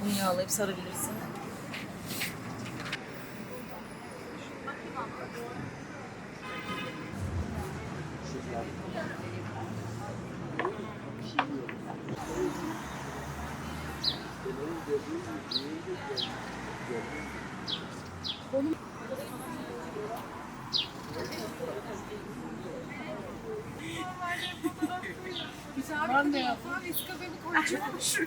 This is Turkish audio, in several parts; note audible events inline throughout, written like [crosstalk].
Bunu yağlayıp sarabilirsin. Güzel bir kadın. Ben de yaptım. Koyacağım. [laughs]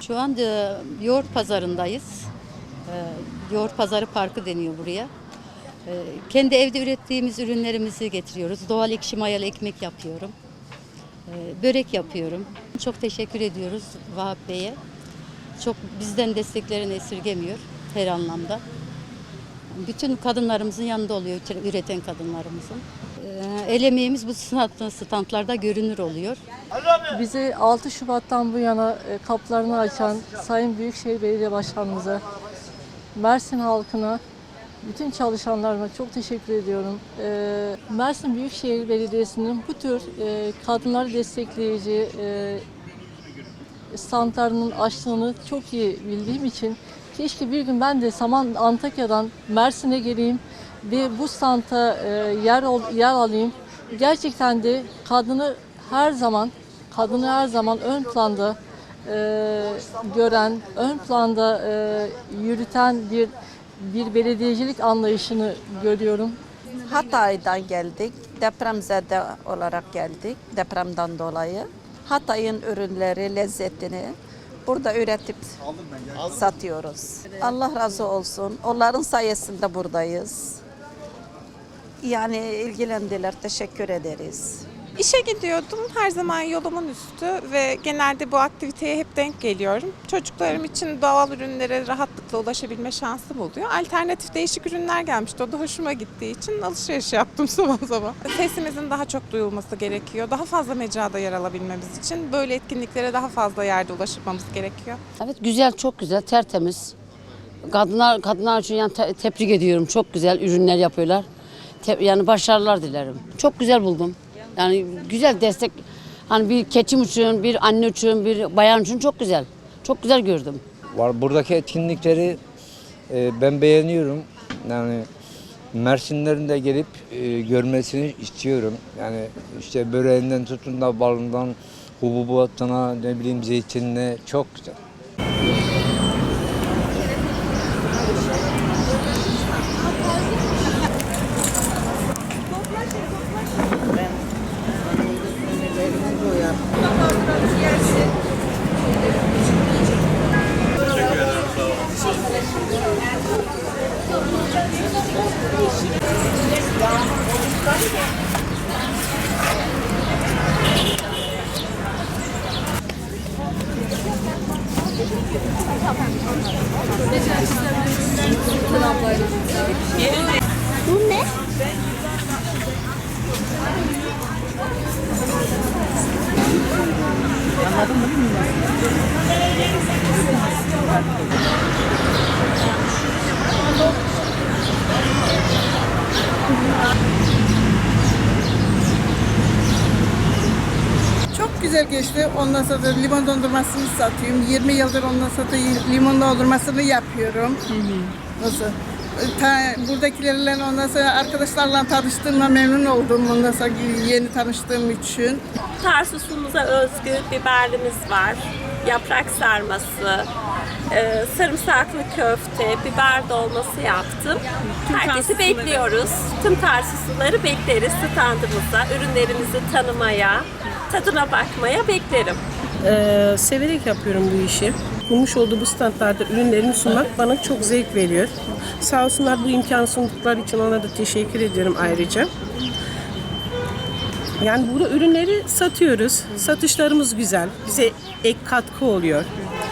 Şu an e, yoğurt pazarındayız. E, yoğurt pazarı parkı deniyor buraya. E, kendi evde ürettiğimiz ürünlerimizi getiriyoruz. Doğal ekşi mayalı ekmek yapıyorum. E, börek yapıyorum. Çok teşekkür ediyoruz Vahap Bey'e. Çok bizden desteklerini esirgemiyor her anlamda. Bütün kadınlarımızın yanında oluyor, üreten kadınlarımızın. E, el emeğimiz bu stand- standlarda görünür oluyor. Bizi 6 Şubat'tan bu yana e, kapılarını açan Sayın Büyükşehir Belediye Başkanımıza, Mersin halkına, bütün çalışanlarıma çok teşekkür ediyorum. E, Mersin Büyükşehir Belediyesi'nin bu tür e, kadınları destekleyici e, standlarının açtığını çok iyi bildiğim için keşke bir gün ben de Saman Antakya'dan Mersin'e geleyim ve bu standa e, yer yer alayım. Gerçekten de kadını her zaman kadını her zaman ön planda e, gören, ön planda e, yürüten bir bir belediyecilik anlayışını görüyorum. Hatay'dan geldik. Depremzede olarak geldik depremden dolayı. Hatay'ın ürünleri, lezzetini burada üretip satıyoruz. Allah razı olsun. Onların sayesinde buradayız. Yani ilgilendiler. Teşekkür ederiz. İşe gidiyordum. Her zaman yolumun üstü ve genelde bu aktiviteye hep denk geliyorum. Çocuklarım için doğal ürünlere rahatlıkla ulaşabilme şansım oluyor. Alternatif değişik ürünler gelmişti. O da hoşuma gittiği için alışveriş [laughs] yaptım zaman zaman. Sesimizin daha çok duyulması gerekiyor. Daha fazla mecrada yer alabilmemiz için böyle etkinliklere daha fazla yerde ulaşmamız gerekiyor. Evet güzel, çok güzel, tertemiz. Kadınlar kadınlar için yani te- tebrik ediyorum. Çok güzel ürünler yapıyorlar. Yani başarılar dilerim. Çok güzel buldum. Yani güzel destek. Hani bir keçim için, bir anne için, bir bayan için çok güzel. Çok güzel gördüm. Var buradaki etkinlikleri e, ben beğeniyorum. Yani Mersinlerin de gelip e, görmesini istiyorum. Yani işte böreğinden tutun da balından, hububatına, ne bileyim zeytinine çok güzel. buraya. Teşekkür ederim. Sağ olun. Bu ne? Çok güzel geçti. Ondan sonra da limon dondurmasını satıyorum. 20 yıldır ondan sonra da limon dondurmasını yapıyorum. Nasıl? ta- buradakilerle ondan sonra arkadaşlarla tanıştığıma memnun oldum. Ondan sonra yeni tanıştığım için. Tarsusumuza özgü biberlimiz var. Yaprak sarması, e, sarımsaklı köfte, biber dolması yaptım. Herkesi bekliyoruz. Tüm Tarsusluları bekleriz standımıza, ürünlerimizi tanımaya, tadına bakmaya beklerim. Ee, severek yapıyorum bu işi. Kurmuş olduğu bu standlarda ürünlerimi sunmak bana çok zevk veriyor. Sağ olsunlar bu imkanı sundukları için onlara da teşekkür ediyorum ayrıca. Yani burada ürünleri satıyoruz. Satışlarımız güzel. Bize ek katkı oluyor.